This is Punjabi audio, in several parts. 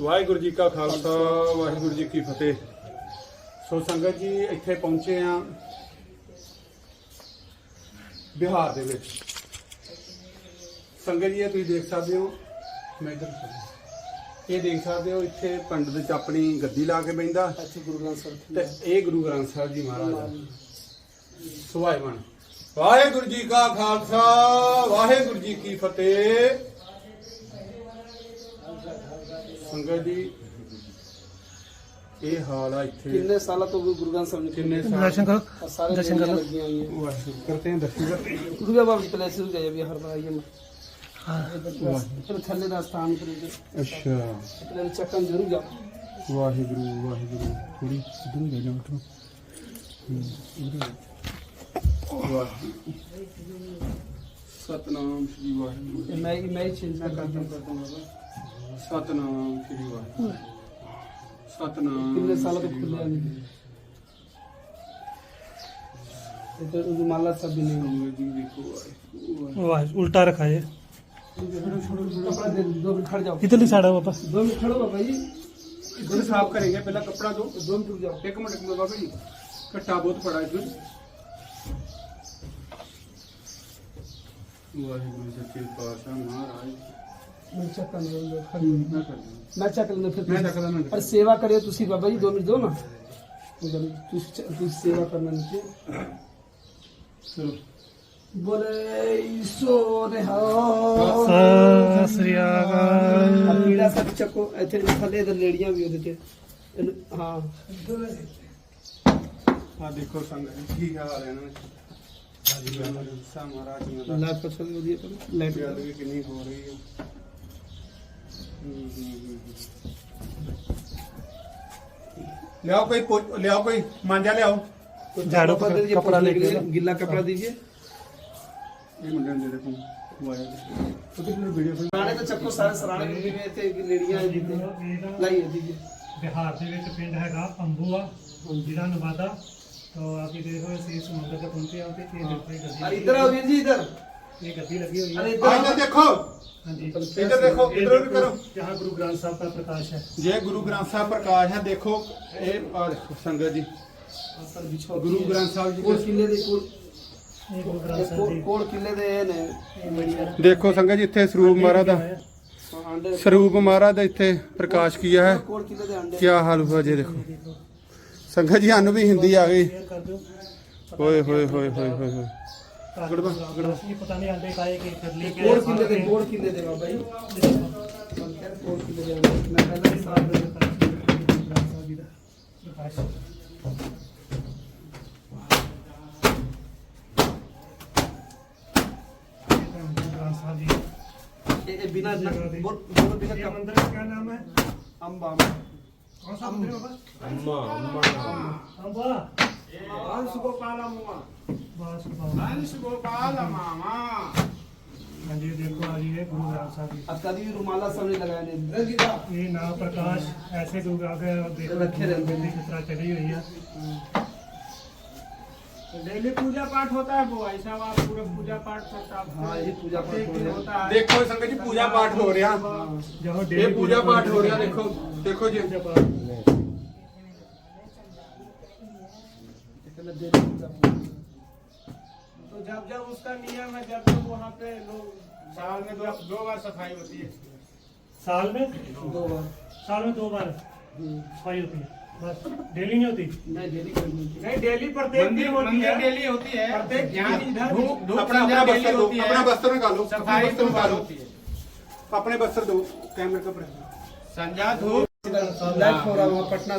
ਵਾਹਿਗੁਰੂ ਜੀ ਕਾ ਖਾਲਸਾ ਵਾਹਿਗੁਰੂ ਜੀ ਕੀ ਫਤਿਹ ਸੋ ਸੰਗਤ ਜੀ ਇੱਥੇ ਪਹੁੰਚੇ ਆ ਬਿਹਾਰ ਦੇ ਵਿੱਚ ਸੰਗਤ ਜੀ ਤੁਸੀਂ ਦੇਖ ਸਕਦੇ ਹੋ ਮੈਂ ਇਧਰ ਇਹ ਦੇਖ ਸਕਦੇ ਹੋ ਇੱਥੇ ਪੰਡਤ ਚ ਆਪਣੀ ਗੱਦੀ ਲਾ ਕੇ ਬੈਂਦਾ ਗੁਰੂ ਗ੍ਰੰਥ ਸਾਹਿਬ ਤੇ ਇਹ ਗੁਰੂ ਗ੍ਰੰਥ ਸਾਹਿਬ ਜੀ ਮਹਾਰਾਜ ਸੁਭਾਈ ਮਨ ਵਾਹਿਗੁਰੂ ਜੀ ਕਾ ਖਾਲਸਾ ਵਾਹਿਗੁਰੂ ਜੀ ਕੀ ਫਤਿਹ ਸੰਗਤ ਦੀ ਇਹ ਹਾਲ ਆ ਇੱਥੇ ਕਿੰਨੇ ਸਾਲਾਂ ਤੋਂ ਗੁਰੂ ਗ੍ਰੰਥ ਸਾਹਿਬ ਕਿੰਨੇ ਸਾਲ ਦਰਸ਼ਨ ਕਰੋ ਦਰਸ਼ਨ ਕਰ ਲਓ ਕਰਤੇ ਹਾਂ ਦਰਸ਼ਨ ਕਰ ਗੁਰੂ ਬਾਬਾ ਜੀ ਪਲੇਸ ਸੁਣ ਗਏ ਵੀ ਹਰ ਬਾਈ ਜੀ ਹਾਂ ਇਹ ਥੱਲੇ ਦਾ ਸਥਾਨ ਕਰੀਏ ਅੱਛਾ ਇਹਨਾਂ ਨੂੰ ਚੱਕਣ ਜ਼ਰੂਰ ਜਾ ਵਾਹਿਗੁਰੂ ਵਾਹਿਗੁਰੂ ਥੋੜੀ ਸਿੱਧੂ ਲੈ ਜਾ ਉਠੋ ਵਾਹਿਗੁਰੂ ਸਤਨਾਮ ਸ੍ਰੀ ਵਾਹਿਗੁਰੂ ਮੈਂ ਮੈਂ ਚਿੰਤਾ ਕਰਦਾ ਹਾਂ ਬਾਬਾ ਸਤਨਾਮ ਸ੍ਰੀ ਵਾਹਿਗੁਰੂ ਸਤਨਾਮ उल्टा रखा है कपड़ा जाओ साड़ा बापा दो मिनट खड़ो बाबा जी इधर साफ करेंगे पहला कपड़ा दो दो मिनट रुक जाओ एक मिनट में बाबा जी कट्टा बहुत पड़ा है इधर वाहिगुरु जी के पास महाराज ਮੈਂ ਚੈੱਕ ਕਰ ਮੈਂ ਕਰ ਦਿੰਦਾ ਮੈਂ ਚੈੱਕ ਲੈਣਾ ਫਿਰ ਮੈਂ ਚੈੱਕ ਲੈਣਾ ਪਰ ਸੇਵਾ ਕਰਿਓ ਤੁਸੀਂ ਬਾਬਾ ਜੀ ਦੋ ਮਿੰਟ ਦੋ ਨਾ ਤੁਸੀਂ ਤੁਸੀਂ ਸੇਵਾ ਕਰਨਾ ਨਹੀਂ ਚਲੋ ਬੋਲੇ ਸੋ ਰਹਾ ਸ੍ਰੀ ਅਕਾਲ ਪੀੜਾ ਸਭ ਚੱਕੋ ਇੱਥੇ ਥੱਲੇ ਦੇ ਲੇੜੀਆਂ ਵੀ ਉਹਦੇ ਤੇ ਇਹਨੂੰ- ਹਾਂ ਆ ਦੇਖੋ ਸੰਗਤ ਜੀ, ਕੀ ਹਾਲ ਹੈ ਇਹਨਾਂ ਦਾ ਸਾਮਰਾਜ ਜੀ ਦਾ ਲਾਈਟ ਪਛਲ ਵਧੀਆ ਪਰ ਲਾਈਟ ਗੱਲ ਵੀ ਕਿੰਨੀ ਹੋ ਰਹੀ ਹੈ ले आओ कोई कोई मांझा ले आओ झाड़ू कपड़ा कपड़ा लेके लिए कपड़ा हाँ। दीजिए ये मुंडे दे देता हूँ वो तो कितने वीडियो फिल्म सराने तो सबको सारे सराने के थे कि जीते लाइए दीजिए ਬਿਹਾਰ ਦੇ ਵਿੱਚ ਪਿੰਡ ਹੈਗਾ ਅੰਬੂਆ ਜ਼ਿਲ੍ਹਾ ਨਵਾਦਾ ਤੋਂ ਆਪੀ ਦੇਖੋ ਅਸੀਂ ਇਸ ਮੌਕੇ ਤੇ ਪਹੁੰਚੇ ਹਾਂ ਤੇ ਇਹ इधर आओ जी इधर ਇਹ ਗੱਦੀ ਲੱਗੀ ਹੋਈ ਹੈ ਅਰੇ ਇੱਧਰ ਦੇਖੋ ਹਾਂਜੀ ਇੱਧਰ ਦੇਖੋ ਇੱਧਰ ਵੀ ਕਰੋ करो। ਗੁਰੂ ਗ੍ਰੰਥ ਸਾਹਿਬ ਦਾ ਪ੍ਰਕਾਸ਼ ਹੈ है ਜੇ ਗੁਰੂ ਗ੍ਰੰਥ ਸਾਹਿਬ ਪ੍ਰਕਾਸ਼ ਹੈ ਦੇਖੋ ਇਹ ਸੰਗਤ ਜੀ ਗੁਰੂ ਗ੍ਰੰਥ ਸਾਹਿਬ ਜੀ ਕੋਲ ਕਿੱਲੇ ਦੇ ਕੋਲ ये गुरु ग्रंथ ਕੋਲ ਕਿੱਲੇ ਦੇ ਇਹ ਨੇ ਦੇਖੋ ਸੰਗਤ ਜੀ ਇੱਥੇ ਸਰੂਪ ਮਹਾਰਾਜ ਦਾ ਸਰੂਪ ਮਹਾਰਾਜ ਦਾ ਇੱਥੇ ਪ੍ਰਕਾਸ਼ ਕੀਆ ਹੈ ਕੋਲ ਕਿਲੇ ਦੇ ਅੰਡੇ ਕੀ ਹਾਲ ਹੋਇਆ ਜੇ ਦੇਖੋ ਸੰਗਤ ਜੀ ਸਾਨੂੰ ਵੀ ਹਿੰਦੀ ਆ ਗਈ ਓਏ ਹੋਏ ਹੋਏ ਹੋਏ ਹੋਏ। ਗੜਵਾ ਗੜਵਾ ਇਹ ਪਤਾ ਨਹੀਂ ਆਂਦੇ ਕਾਏ ਕਿ ਫਿਰ ਲੈ ਕੇ ਕੋੜ ਕਿੰਨੇ ਦੇ ਕੋੜ ਕਿੰਨੇ ਦੇ ਬਾਬਾ ਜੀ ਬੰਕਰ ਕੋੜ ਕਿੰਨੇ ਦੇ ਮੈਂ ਪਹਿਲਾਂ ਹੀ ਸਾਹ ਦੇ ਦਿੱਤਾ ਇਹ ਬਿਨਾ ਬੋਲ ਬਿਨਾ ਕੰਮ ਅੰਦਰ ਕੀ ਨਾਮ ਹੈ ਅੰਬਾ ਕੌਣ सा मंदिर है बाबा अम्मा अम्मा अम्बा आज सुबह पाला मुआ ਬਾਸ ਬਾਸ ਬੰਸ਼ ਗੋਪਾਲ ਮਾਮਾ ਹਾਂਜੀ ਦੇਖੋ ਆ ਜੀ ਇਹ ਗੁਰੂ ਗ੍ਰੰਥ ਸਾਹਿਬ ਜੀ अब कभी भी रुमाला सामने लगाया नहीं रख दीदा ਇਹ ਨਾ ਪ੍ਰਕਾਸ਼ ਐਸੇ ਗੁਰੂ ਗ੍ਰੰਥ ਸਾਹਿਬ ਦੇਖੋ ਰੱਖੇ ਰਹਿੰਦੇ ਨੇ ਕਿਸ ਤਰ੍ਹਾਂ ਚੜੀ ਹੋਈ ਆ ਇਹ पूजा पाठ होता है वो ऐसा आप पूरा पूजा पाठ करता है हाँ, ये पूजा पाठ हो रहा है। ਦੇਖੋ ਸੰਗਤ ਜੀ ਪੂਜਾ ਪਾਠ ਹੋ ਰਿਹਾ ਜਦੋਂ ਇਹ ਪੂਜਾ ਪਾਠ ਹੋ ਰਿਹਾ ਦੇਖੋ ਦੇਖੋ ਜੀ तो जब जब उसका नियम है जब जब वहाँ पे लोग साल में दो दो बार सफाई होती है साल में दो बार साल में दो बार हम्म। सफाई होती है बस डेली नहीं होती नहीं डेली नहीं डेली प्रत्येक दिन होती है डेली होती है प्रत्येक यहाँ इधर अपना अपना बस्तर दो अपना बस्तर निकालो सफाई बस्तर निकालो अपने बस्तर दो कैमरे का कपड़े संजय धूप पटना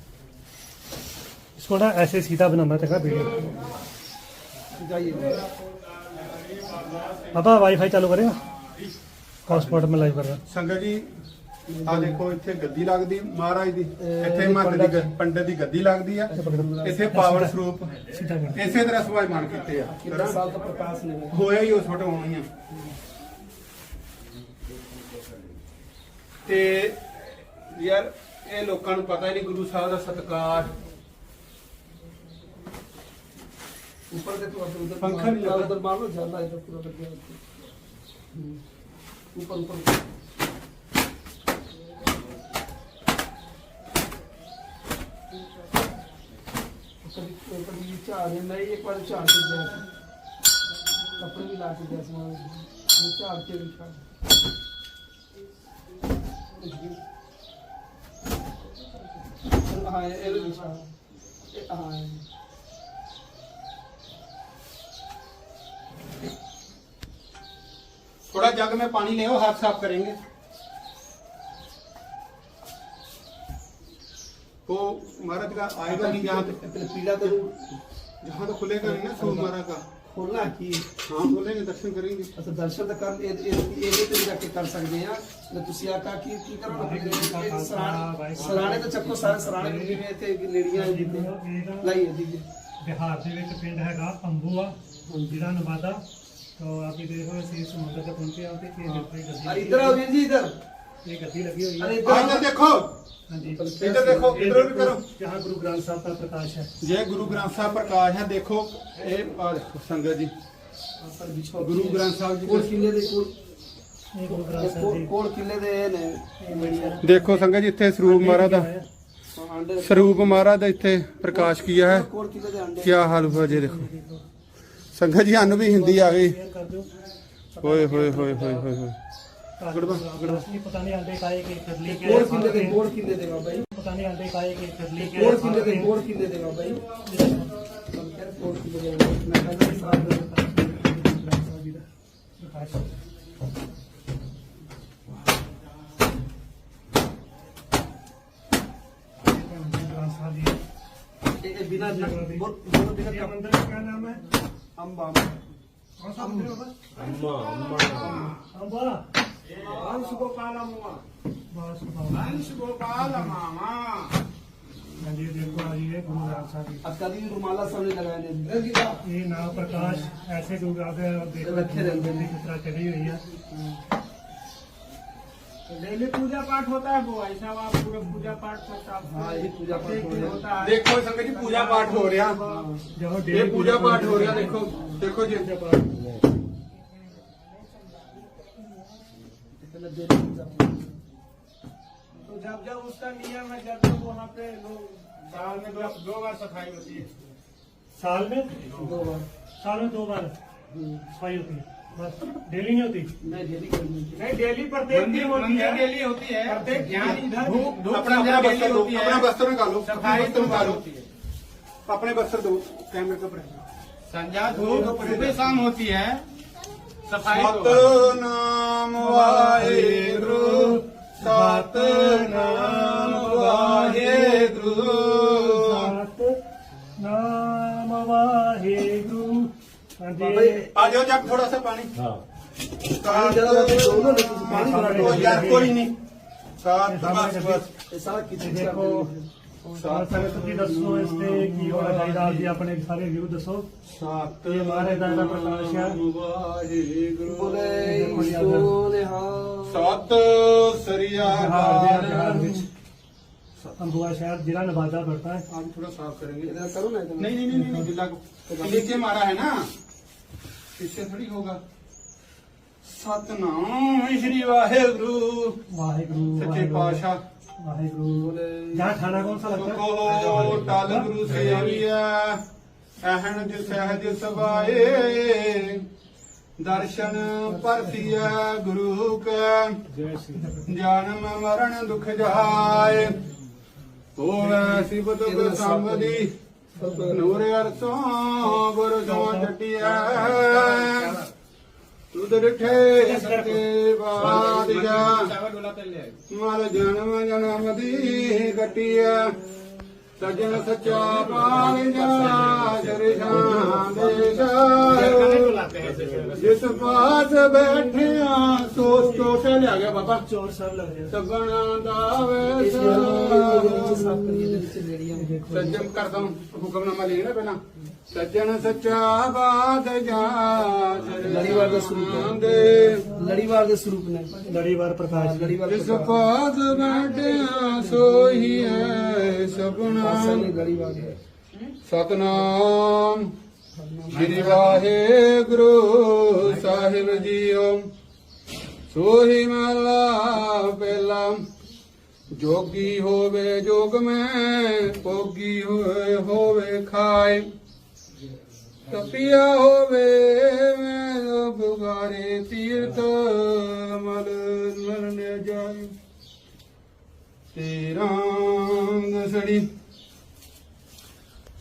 ਥੋੜਾ ਐਸੇ ਸਿੱਧਾ ਬਣਾਉਣਾ था ਵੀਡੀਓ ਜਾਈਏ ਬਾਬਾ ਵਾਈਫਾਈ ਚਾਲੂ ਕਰੇਗਾ में ਮੇ कर रहा ਸੰਗਤ ਜੀ ਆ ਦੇਖੋ ਇੱਥੇ ਗੱਦੀ ਲੱਗਦੀ ਮਹਾਰਾਜ ਦੀ ਇੱਥੇ ਮਹੰਤ ਦੀ ਪੰਡਤ ਦੀ ਗੱਦੀ ਲੱਗਦੀ ਆ ਇੱਥੇ ਪਾਵਨ ਸਰੂਪ ਇਸੇ ਤਰ੍ਹਾਂ ਮਾਨ ਕੀਤੇ ਆ ਕਿੰਨਾ ਸਾਲ ਤੋਂ ਪ੍ਰਕਾਸ਼ ਨਹੀਂ ਹੋਇਆ ਹੀ ਉਹ ਛੋਟਾ ਹੋਣੀ ਆ ਤੇ ਯਾਰ ਇਹ ਲੋਕਾਂ ਨੂੰ ਪਤਾ ਹੀ ਨਹੀਂ ਗੁਰੂ ਸਾਹਿਬ ਦਾ ਸਤਿਕਾਰ ਉੱਪਰ ਦੇ ਤੋਂ ਅੰਦਰ ਪੰਖਾ ਨਹੀਂ ਲੱਗਦਾ ਮਾਰ ਲੋ ਜਾਂਦਾ ਇਹ ਪੂਰਾ ਕਰ ਗਿਆ ਉੱਪਰ ਉੱਪਰ ਕਦੀ ਕਦੀ ਵਿਚਾਰ ਨਹੀਂ ਲਈ ਇੱਕ ਵਾਰ ਝਾੜ ਕੇ ਗਿਆ ਵੀ ਲਾ ਕੇ ਗਿਆ ਸੀ ਮਾਰ ਵਿਚਾਰ ਕੇ ਵਿਚਾਰ ਹਾਂ ਇਹ ਵਿਚਾਰ ਹਾਂ ਥੋੜਾ ਜੱਗ ਮੈਂ ਪਾਣੀ ले ਹੱਥ ਸਾਫ साफ ਕੋ ਮਹਾਰਾਜ ਦਾ ਆਏਗਾ ਨਹੀਂ नहीं ਤੇ पे पीला ਜਹਾਂ जहाँ ਖੁੱਲੇਗਾ खुलेगा नहीं ना सो महाराज का ਕੀ ਹਾਂ ਖੋਲੇਗੇ ਦਰਸ਼ਨ ਕਰਾਂਗੇ ਅਸਾਂ ਦਰਸ਼ਨ ਤਾਂ ਕਰ ਇਹ ਇਹਦੇ ਤੇ ਵੀ ਕੇ ਕਰ ਸਕਦੇ ਆ ਤੇ ਤੁਸੀਂ ਆ ਕਾ ਕੀ ਕੀ ਕਰੋ ਸਰਾਣੇ ਤਾਂ ਚੱਕੋ ਸਾਰੇ ਸਰਾਣੇ ਜਿਵੇਂ ਇੱਥੇ ਲੇੜੀਆਂ ਜਿੱਤੇ ਲਾਈਏ ਜੀ ਬਿਹਾਰ ਦੇ ਵਿੱਚ ਪਿੰਡ ਹੈਗਾ ਅੰਬੂਆ ਜਿਹੜਾ ਨਵਾਦਾ ਤੋ आप ये देखो ऐसे समुद्र तक पहुंचे आओ तो ये गद्दी ਅਰੇ ਇੱਧਰ ਆਓ ਵੀਰ ਜੀ ਇੱਧਰ ਇਹ ਗੱਡੀ ਲੱਗੀ ਹੋਈ अरे ਅਰੇ ਇੱਧਰ ਦੇਖੋ ਹਾਂਜੀ जी ਇੱਧਰ ਦੇਖੋ ਇੱਧਰ ਵੀ ਕਰੋ ਕरो ਗੁਰੂ ਗ੍ਰੰਥ ਸਾਹਿਬ ਦਾ ਪ੍ਰਕਾਸ਼ ਹੈ है ਜੇ ਗੁਰੂ ਗ੍ਰੰਥ ਸਾਹਿਬ ਪ੍ਰਕਾਸ਼ ਹੈ ਦੇਖੋ ਇਹ ਸੰਗਤ ਜੀ ਉੱਪਰ ਵਿਛੋ ਗੁਰੂ ਗ੍ਰੰਥ ਸਾਹਿਬ ਜੀ ਕੋਲ ਕਿਲੇ ਦੇ ਕੋਲ ये गुरु ग्रंथ ਕੋਲ ਕਿਲੇ ਦੇ ਨੇ ਦੇਖੋ ਸੰਗਤ ਜੀ ਇੱਥੇ ਸਰੂਪ ਮਹਾਰਾਜ ਦਾ ਸਰੂਪ ਮਹਾਰਾਜ ਦਾ ਇੱਥੇ ਪ੍ਰਕਾਸ਼ ਕੀਆ ਹੈ ਕੋਲ ਕਿਲੇ ਦੇ ਅੰਡੇ ਕੀ ਹਾਲ ਹੋਇਆ ਜੀ ਦੇਖੋ ਸੰਗਤ ਜੀ ਹਨ ਵੀ ਹਿੰਦੀ ਆ ਗਈ ਹੋਏ ਹੋਏ ਹੋਏ ਹੋਏ ਹੋਏ ਹੋਏ ਗੜਵਾ ਪਤਾ ਨਹੀਂ ਆਂਡੇ ਕਾਏ ਕੇ ਫਿਰ ਲੀ ਕੇ ਕੋੜ ਕਿੰਨੇ ਦੇ ਕੋੜ ਕਿੰਨੇ ਦੇਗਾ ਬਾਈ ਪਤਾ ਨਹੀਂ ਆਂਡੇ ਕਾਏ ਕੇ ਫਿਰ ਲੀ ਕੇ ਕੋੜ ਕਿੰਨੇ ਦੇ ਕੋੜ ਕਿੰਨੇ ਦੇਗਾ ਬਾਈ ਕੰਪੇਅਰ ਕੋੜ ਕਿੰਨੇ ਦੇਗਾ ਦੇ ਬਿਨਾ ਬਿਨਾ ਬਿਨਾ ਕੰਮ ਦਾ ਨਾਮ ਹੈ அம்மா அம்மா அம்மா அம்மா பாலம்மா ਕਦੀ ਰੁਮਾਲਾ ਸਾਹਮਣੇ ਲਗਾਇਆ ਇਹ ਨਾ ਪ੍ਰਕਾਸ਼ ਐਸੇ ਗੁਰਦਾਸ ਰੱਖੇ ਰਹਿੰਦੇ ਨੇ ਕਿਸ ਤਰ੍ਹਾਂ ਚੜੀ ਹੋਈ ਆ डेली पूजा पाठ होता है वो ऐसा आप पूरा पूजा पाठ करता ये पूजा पाठ है देखो संगत जी पूजा पाठ हो रहा ये पूजा पाठ हो रहा देखो देखो जी तो जब जब उसका नियम है जब जब वहाँ पे लोग साल में दो, दो बार सफाई होती है साल में दो बार साल में दो बार सफाई होती है डेली नहीं होती नहीं डेली नहीं डेली प्रत्येक दिन होती है डेली होती है प्रत्येक इधर अपना अपना बस्तर दो अपना बस्तर निकालो सफाई बस्तर निकालो अपने बस्तर दो कैमरे के ऊपर संध्या धूप सुबह शाम होती है सफाई नाम वाहे सत नाम वाहे ਆ ਥੋੜਾ ਪਾਣੀ ਹਾਂ ਪਾਣੀ ਤੁਸੀਂ ਪਾਣੀ ਕੋਈ ਨਹੀਂ ਸਾਥ ਬਸ ਦੇਖੋ ਸਾਰ ਸੰਗਤ ਤੁਸੀਂ ਦੱਸੋ ਇਸ ਤੇ ਕੀ ਹੋਣਾ ਚਾਹੀਦਾ ਆਪ ਜੀ ਆਪਣੇ ਸਾਰੇ ਵਿਊ ਦੱਸੋ ਸਤ ਮਾਰੇ ਦਾ ਦਾ ਪ੍ਰਕਾਸ਼ ਹੈ ਵਾਹਿਗੁਰੂ ਬੋਲੇ ਸਰੀਆ ਸਤ ਸ੍ਰੀ ਅਕਾਲ ਸ਼ਹਿਰ ਜ਼ਿਲ੍ਹਾ ਨਵਾਦਾ ਪੜਤਾ ਹੈ आप थोड़ा साफ करेंगे इधर करो ना ਨਹੀਂ ਨਹੀਂ नहीं नहीं नीचे ਮਾਰਾ ਹੈ ਨਾ ਕਿਸੇ ਥੋੜੀ ਹੋਗਾ ਸਤਨਾਮ ਸ੍ਰੀ ਵਾਹਿਗੁਰੂ ਵਾਹਿਗੁਰੂ ਸੱਚੇ ਪਾਤਸ਼ਾਹ ਵਾਹਿਗੁਰੂ ਜਾਂ ਖਾਣਾ ਕੌਣ ਸਾ ਲੱਗਦਾ ਕੋ ਟਾਲ ਗੁਰੂ ਸੇਵੀਆ ਸਹਿਣ ਜਿ ਸਹਿਜ ਸਬਾਏ ਦਰਸ਼ਨ ਪਰਤੀਆ ਗੁਰੂ ਕੈ ਜਨਮ ਮਰਨ ਦੁਖ ਜਾਏ ਹੋਵੇ ਸਿਬਤ ਗੁਰ ਸੰਗਦੀ ਸਤਨੂਰ ਅਰਸੋਂ ਗੁਰ ਜੋ ਟਟਿਆ ਤੁਧ ਰਠੇ ਸਤੇ ਬਾਦਿਆ ਮਲ ਜਨਮ ਜਨਮ ਦੀ ਕਟਿਆ ਸਜਣ ਸੱਚਾ ਪਾਲ ਜਾ ਸ੍ਰੀ ਸ਼ਾਮ ਦੇਸ਼ ਜਿਸ ਪਾਸ ਬੈਠਿਆ ਸੋਸ ਤੋਂ ਚਲ ਲਿਆ ਗਿਆ ਬਾਬਾ ਚੋਰ ਸਰ ਲੱਗ ਰਿਹਾ ਸਗਣਾ ਦਾ ਵੇਸ ਸੱਜਣ ਕਰਦਾ ਹੁਕਮਨਾਮਾ ਲੈਣਾ ਪਹਿਲਾਂ ਸੱਜਣ ਸੱਚਾ ਬਾਦ ਜਾ ਲੜੀਵਾਰ ਦੇ ਸਰੂਪ ਨੇ ਲੜੀਵਾਰ ਦੇ ਸਰੂਪ ਨੇ ਲੜੀਵਾਰ ਪ੍ਰਕਾਸ਼ ਲੜੀਵਾਰ ਜਿਸ ਪਾਸ ਬੈਠ ਗੁਣਾ ਸਤਨਾਮ ਸ੍ਰੀ ਵਾਹਿਗੁਰੂ ਸਾਹਿਬ ਜੀਓ ਸੋਹੀ ਮਲਾ ਪਹਿਲਾ ਜੋਗੀ ਹੋਵੇ ਜੋਗ ਮੈਂ ਭੋਗੀ ਹੋਏ ਹੋਵੇ ਖਾਇ ਤਪਿਆ ਹੋਵੇ ਮੈਂ ਬੁਗਾਰੇ ਤੀਰਤ ਮਨ ਮਰਨੇ ਜਾਏ ਤੇਰਾ ਸੜੀ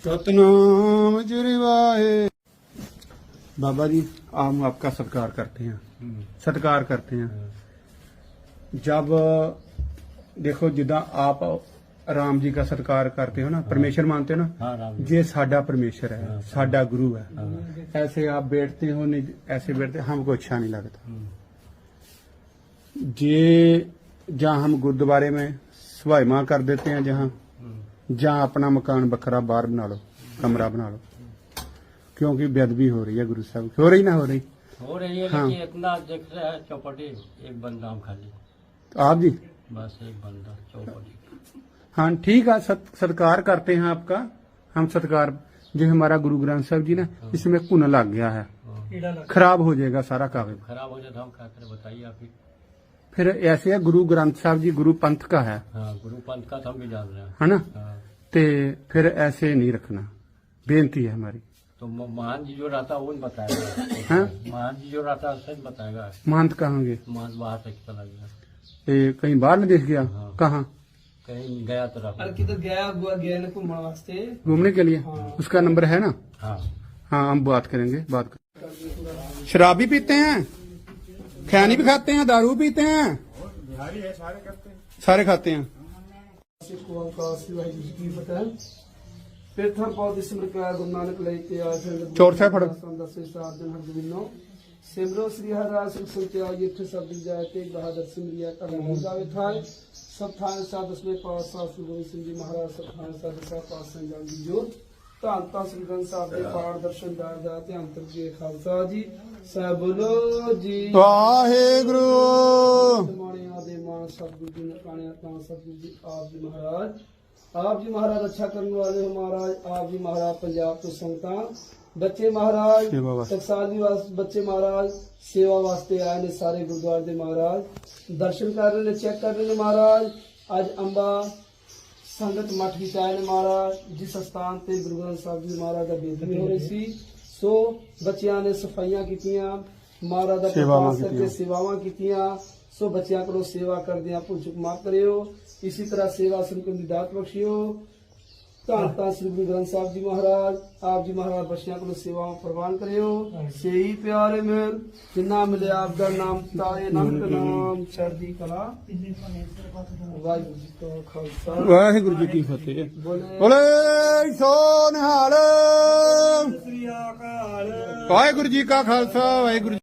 ਸਤਨਾਮ ਜੁਰਵਾਏ ਬਾਬਾ ਜੀ ਆਮ ਆਪਕਾ ਸਤਕਾਰ ਕਰਤੇ ਹਾਂ ਸਤਕਾਰ ਕਰਤੇ ਹਾਂ ਜਬ ਦੇਖੋ ਜਿੱਦਾਂ ਆਪ ਰਾਮ ਜੀ ਦਾ ਸਤਕਾਰ ਕਰਦੇ ਹੋ ਨਾ ਪਰਮੇਸ਼ਰ ਮੰਨਦੇ ਹੋ ਨਾ ਜੇ ਸਾਡਾ ਪਰਮੇਸ਼ਰ ਹੈ ਸਾਡਾ ਗੁਰੂ ਹੈ ਐਸੇ ਆਪ ਬੈਠਦੇ ਹੋ ਨਹੀਂ ਐਸੇ ਬੈਠਦੇ ਹਮ ਕੋ ਅੱਛਾ ਨਹੀਂ ਲੱਗਦਾ ਜੇ ਜਾਂ ਹਮ ਗੁਰਦੁਆਰੇ ਮੇ ਮਾ ਕਰ ਦਿੱਤੇ ਆ ਜਹਾਂ ਜਾਂ ਆਪਣਾ ਮਕਾਨ ਵੱਖਰਾ ਬਾਹਰ ਬਣਾ ਲਓ ਕਮਰਾ ਬਣਾ ਲਓ ਕਿਉਂਕਿ ਬੇਦਬੀ ਹੋ ਰਹੀ ਹੈ ਗੁਰੂ ਸਾਹਿਬ ਹੋ ਰਹੀ ਨਾ ਹੋ ਰਹੀ ਹੋ ਰਹੀ ਹੈ ਲੇਕਿਨ ਇਤਨਾ ਦੇਖ ਰਿਹਾ ਚੌਪੜੀ ਇੱਕ ਬੰਦਾ ਖਾਲੀ ਆਪ ਜੀ ਬਸ ਇੱਕ ਬੰਦਾ ਚੌਪੜੀ ਹਾਂ ਠੀਕ ਆ ਸਰਕਾਰ ਕਰਤੇ ਹਾਂ ਆਪਕਾ ਹਮ ਸਤਕਾਰ ਜੇ ਹਮਾਰਾ ਗੁਰੂ ਗ੍ਰੰਥ ਸਾਹਿਬ ਜੀ ਨਾ ਇਸ ਵਿੱਚ ਕੁਨ ਲੱਗ ਗਿਆ ਹੈ ਖਰਾਬ ਹੋ ਜਾਏਗਾ ਸਾਰਾ ਕਾਗਜ਼ ਖਰਾਬ ਹੋ ਜਾਏ ਤਾਂ ਕਾਤਰ ਬਤਾਈ ਆਪੀ ਫਿਰ ਐਸੇ ਹੈ ਗੁਰੂ ਗ੍ਰੰਥ ਸਾਹਿਬ ਜੀ ਗੁਰੂ ਪੰਥ ਕਾ ਹੈ ਹਾਂ ਗੁਰੂ ਪੰਥ ਕਾ ਸਮਝ ਜਾਂਦੇ ਹਾਂ ਹਨਾ ਤੇ ਫਿਰ ਐਸੇ ਨਹੀਂ ਰੱਖਣਾ ਬੇਨਤੀ ਹੈ ਹਮਾਰੀ ਤੋ ਮਾਨ ਜੀ ਜੋ ਰਾਤਾ ਉਹਨ ਬਤਾਏਗਾ ਹਾਂ ਮਾਨ ਜੀ ਜੋ ਰਾਤਾ ਉਸੇ ਨੂੰ ਬਤਾਏਗਾ ਮਾਨ ਕਹਾਂਗੇ ਮਾਨ ਬਾਹਰ ਤੱਕ ਪਤਾ ਲੱਗਿਆ ਤੇ ਕਈ ਬਾਹਰ ਨਹੀਂ ਦੇਖ ਗਿਆ ਕਹਾਂ ਕਹੀਂ ਗਿਆ ਤਰਾ ਪਰ ਕਿਧਰ ਗਿਆ ਗੁਆ ਗਿਆ ਨੇ ਘੁੰਮਣ ਵਾਸਤੇ ਘੁੰਮਣੇ ਕੇ ਲਈ ਉਸਕਾ ਨੰਬਰ ਹੈ ਨਾ ਹਾਂ ਹਾਂ ਹਮ ਬਾਤ ਕਰਾਂਗੇ ਬਾਤ ਸ਼ਰਾਬੀ ਪੀਤੇ ਹੈ खैनी ਵੀ ਖਾਤੇ ਆ दारू ਪੀਤੇ ਆ ਸਾਰੇ ਖਾਤੇ ਆ करते हैं सारे खाते हैं ਪੇਥਰ ਪੌਦ ਸਿਮਰਕਾਰ ਗੁਰੂ ਨਾਨਕ ਲੈ ਕੇ ਆਇਆ ਫਿਰ ਚੋਰ ਫੜ ਦਸੇ ਸਾਰ ਦਿਨ ਹਰ ਦਿਨੋ ਸਿਮਰੋ ਸ੍ਰੀ ਹਰਿਦਾਸ ਸਿੰਘ ਸੁਚਿਆ ਜਿੱਥੇ ਸਭ ਦੀ ਜਾਇ ਤੇ ਬਹਾਦਰ ਸਿੰਘ ਰਿਆ ਹੋ ਜਾਵੇ ਥਾਏ ਸਭ ਦਸਵੇਂ ਪਾਸ ਸਾਧ ਸਿੰਘ ਜੀ ਮਹਾਰਾਜ ਸਭ ਥਾਏ ਸਾਧ ਸਾਹਿਬ ਪਾਸ ਸੰਜਾਂ ਜੀ ਜੋ ਧੰਤਾ ਤਾਂ ਸ੍ਰੀ ਗੰਗ ਸਾਹਿਬ ਦੇ ਪਾਠ ਦਰਸ਼ਨ ਦਾ ਧਿਆਨ ਅੰਤਰ ਖਾਲਸਾ ਜੀ ਸਭ ਲੋ ਜੀ ਵਾਹਿਗੁਰੂ ਸਮਾਣੇ ਆਦੇ ਮਾਨ ਸਤਿਗੁਰੂ ਜੀ ਨਕਾਣਿਆ ਤਾਂ ਸਤਿਗੁਰੂ ਜੀ ਆਪ ਜੀ ਮਹਾਰਾਜ ਆਪ ਜੀ ਮਹਾਰਾਜ ਅੱਛਾ ਕਰਨ ਵਾਲੇ ਮਹਾਰਾਜ ਆਪ ਜੀ ਮਹਾਰਾਜ ਪੰਜਾਬ ਤੋਂ ਸੰਤਾਂ ਬੱਚੇ ਮਹਾਰਾਜ ਦੀ ਵਾਸ ਬੱਚੇ ਮਹਾਰਾਜ ਸੇਵਾ ਵਾਸਤੇ ਆਏ ਨੇ ਸਾਰੇ ਗੁਰਦੁਆਰੇ ਦੇ ਮਹਾਰਾਜ ਦਰਸ਼ਨ ਕਰ ਰਹੇ ਨੇ ਚੈੱਕ ਕਰ ਰਹੇ ਨੇ ਮਹਾਰਾਜ ਅੱਜ ਅੰਬਾ ਸੰਗਤ ਮੱਠ ਵਿੱਚ ਆਏ ਨੇ ਮਹਾਰਾਜ ਜਿਸ ਸਥਾਨ ਤੇ ਗੁਰੂ ਗ੍ਰੰਥ ਸਾਹਿਬ ਜੀ ਮਹਾਰਾਜ ਦਾ ਬੇਦਨੀ ਹੋ ਰਹੀ ਸੀ ਸੋ ਬੱਚਿਆਂ ਨੇ ਸਫਾਈਆਂ ਕੀਤੀਆਂ ਮਹਾਰਾਜ ਦਾ ਸੇਵਾਵਾਂ ਕੀਤੀਆਂ ਸੇਵਾਵਾਂ ਕੀਤੀਆਂ ਸੋ ਬੱਚਿਆਂ ਕੋਲੋਂ ਸੇਵਾ ਕਰਦੇ ਆ ਭੁੱਲ ਮਾਫ ਕਰਿਓ ਇਸੇ ਤਰ੍ਹਾਂ ਸੇਵਾ ਸੰਕੁਲ ਦਾਤ ਬਖਸ਼ਿਓ ਧੰਨ ਸ੍ਰੀ ਗੁਰੂ ਗ੍ਰੰਥ ਸਾਹਿਬ ਜੀ ਮਹਾਰਾਜ ਆਪ ਜੀ ਮਹਾਰਾਜ ਬਖਸ਼ਿਆ ਕੋਲ ਸੇਵਾਵਾਂ ਪ੍ਰਵਾਨ ਕਰਿਓ ਸਹੀ ਪਿਆਰੇ ਮੇਰ ਜਿੰਨਾ ਮਿਲਿਆ ਆਪ ਦਾ ਨਾਮ ਤਾਰੇ ਨਾਨਕ ਨਾਮ ਚੜ੍ਹਦੀ ਕਲਾ ਵਾਹਿਗੁਰੂ ਜੀ ਕਾ ਖਾਲਸਾ ਵਾਹਿਗੁਰੂ ਜੀ ਕੀ ਫਤਿਹ ਬੋਲੇ ਸੋ ਨਿਹਾਲ ਸ੍ਰੀ ਅਕਾਲ ਵਾਹਿਗੁਰੂ ਜੀ ਕਾ ਖਾਲਸਾ ਵਾਹਿਗੁਰੂ